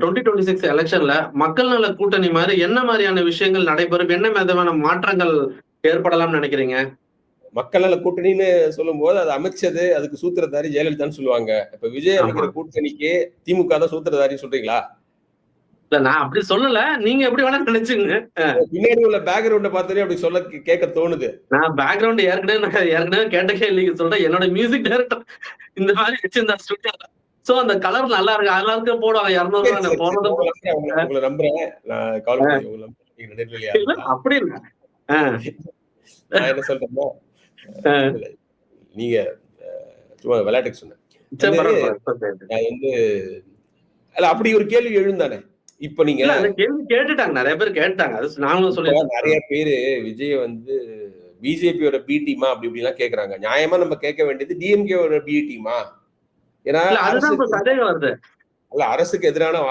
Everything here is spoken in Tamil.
டுவெண்ட்டி டுவெண்ட்டி சிக்ஸ் எலெக்ஷன்ல மக்கள் நல கூட்டணி மாதிரி என்ன மாதிரியான விஷயங்கள் நடைபெறும்? என்ன விதமான மாற்றங்கள் ஏற்படலாம்னு நினைக்கிறீங்க? மக்கள் நல கூட்டணின்னு சொல்லும் போது அது அமைச்சது அதுக்கு சூத்திரதாரி ஜெயலலிதான்னு சொல்லுவாங்க. இப்ப விஜய். அமைக்கிற கூட்டணிக்கு திமுக தான் சூத்திரதாரி சொல்றீங்களா? இல்ல நான் அப்படி சொல்லல. நீங்க எப்படி வேணா நினைச்சுங்க பின்னாடி உள்ள பேக்ரவுண்ட பார்த்தோன்னே அப்படி சொல்ல கேட்க தோணுது. நான் பேக்ரவுண்ட் ஏற்கனவே ஏற்கனவே கேட்ட கேள்விக்கு சொல்றேன். என்னோட மியூசிக் டைரக்டர் இந்த மாதிரி வச்சிருந்தா ஸ்டுடியோ சோ அந்த கலர் நல்லா இருக்கு. அதெல்லாம் இருக்க போடுவாங்க. இரநூறு போனது நம்புறேன். அப்படி நான் என்ன சொல்றேன்னா நீங்க சும்மா விளையாட்டுக்கு சொன்னேன். நான் வந்து அல்ல அப்படி ஒரு கேள்வி எழுந்தானே இப்ப நீங்க கேள்வி கேட்டுட்டாங்க. நிறைய பேர் கேட்டாங்க அது நாங்களும் சொல்லி நிறைய பேரு விஜய வந்து பிஜேபியோட பி டீமா அப்படி இப்படி எல்லாம் கேக்குறாங்க. நியாயமா நம்ம கேட்க வேண்டியது டிஎம்கேவோட பி டீமா ஏன்னா இல்ல அதுதான் அரசு சந்தேகம் வருது. அல்ல அரசுக்கு எதிரான